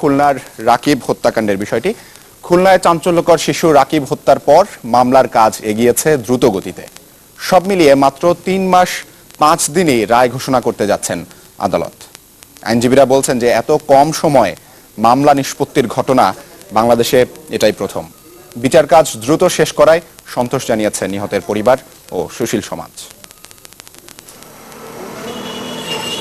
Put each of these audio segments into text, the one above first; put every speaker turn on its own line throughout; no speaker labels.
খুলনার রাকিব হত্যাকাণ্ডের বিষয়টি। খুলনায় চাঞ্চল্যকর শিশু রাকিব হত্যার পর মামলার কাজ এগিয়েছে দ্রুত গতিতে। সব মিলিয়ে মাত্র তিন মাস পাঁচ দিনেই রায় ঘোষণা করতে যাচ্ছেন আদালত। আইনজীবীরা বলছেন যে এত কম সময়ে মামলা নিষ্পত্তির ঘটনা বাংলাদেশে এটাই প্রথম। বিচার কাজ দ্রুত শেষ করায় সন্তোষ জানিয়েছে নিহতের পরিবার ও সুশীল সমাজ।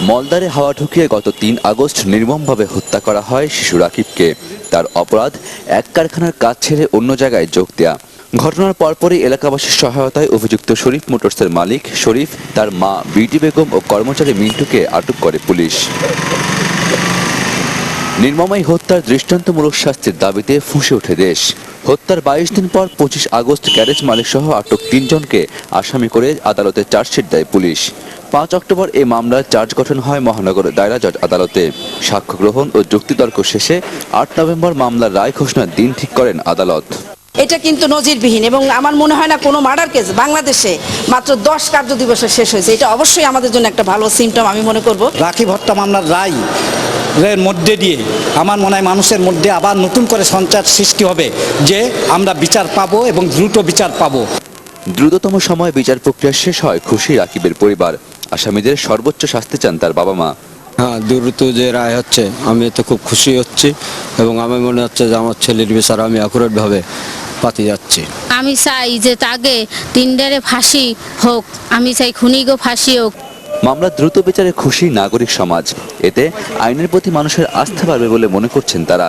মলদারে হাওয়া ঢুকিয়ে গত তিন আগস্ট নির্মমভাবে হত্যা করা হয় শিশু রাকিবকে। তার অপরাধ, এক কারখানার কাজ ছেড়ে অন্য জায়গায় যোগ দেয়া। ঘটনার পরপরই এলাকাবাসীর সহায়তায় অভিযুক্ত শরীফ মোটরসের মালিক শরীফ, তার মা বিটি বেগম ও কর্মচারী মিন্টুকে আটক করে পুলিশ। নির্মমাই হত্যার দৃষ্টান্তমূলক শাস্তির দাবিতে ফুঁসে ওঠে দেশ। হত্যার বাইশ দিন পর পঁচিশ আগস্ট গ্যারেজ মালিক সহ আটক তিনজনকে আসামি করে আদালতে চার্জশিট দেয় পুলিশ। পাঁচ অক্টোবর এ মামলার চার্জ গঠন হয় মহানগর দায়রা জজ আদালতে। সাক্ষ্য গ্রহণ ও যুক্তিতর্ক শেষে আট নভেম্বর মামলার রায় ঘোষণার দিন ঠিক করেন আদালত।
এটা কিন্তু নজিরবিহীন এবং আমার মনে হয় না কোনো মার্ডার কেস বাংলাদেশে মাত্র দশ কার্য দিবসে শেষ হয়েছে। এটা অবশ্যই আমাদের জন্য একটা ভালো সিমটম আমি মনে করব।
রাখি হত্যা মামলার রায় মধ্যে দিয়ে আমার মনে হয় মানুষের মধ্যে আবার নতুন করে সঞ্চার সৃষ্টি হবে যে আমরা বিচার পাবো এবং দ্রুত বিচার পাবো।
দ্রুততম সময়ে বিচার প্রক্রিয়া শেষ হয় খুশি রাকিবের পরিবার। আসামিদের সর্বোচ্চ শাস্তি চান তার বাবা মা।
হ্যাঁ দ্রুত যে রায় হচ্ছে আমি এতে খুব খুশি হচ্ছি এবং আমি মনে হচ্ছে যে আমার ছেলের বিচার আমি অ্যাকুরেটভাবে পাতি যাচ্ছি।
আমি চাই যে তাকে তিনডারে ফাঁসি হোক আমি চাই খুনিগো ফাঁসি হোক।
মামলা দ্রুত বিচারে খুশি নাগরিক সমাজ। এতে আইনের প্রতি মানুষের আস্থা বাড়বে বলে মনে করছেন তারা।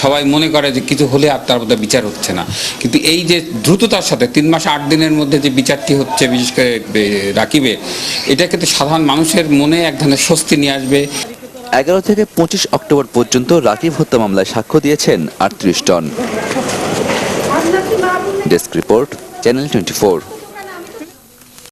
সবাই মনে করে যে কিছু হলে আর তার মধ্যে বিচার হচ্ছে না। কিন্তু এই যে দ্রুততার সাথে তিন মাস আট দিনের মধ্যে যে বিচারটি হচ্ছে বিশেষ করে রাকিবে এটা কিন্তু সাধারণ মানুষের মনে এক ধরনের স্বস্তি নিয়ে আসবে।
এগারো থেকে পঁচিশ অক্টোবর পর্যন্ত রাকিব হত্যা মামলায় সাক্ষ্য দিয়েছেন আটত্রিশ টন ডেস্ক রিপোর্ট চ্যানেল টোয়েন্টি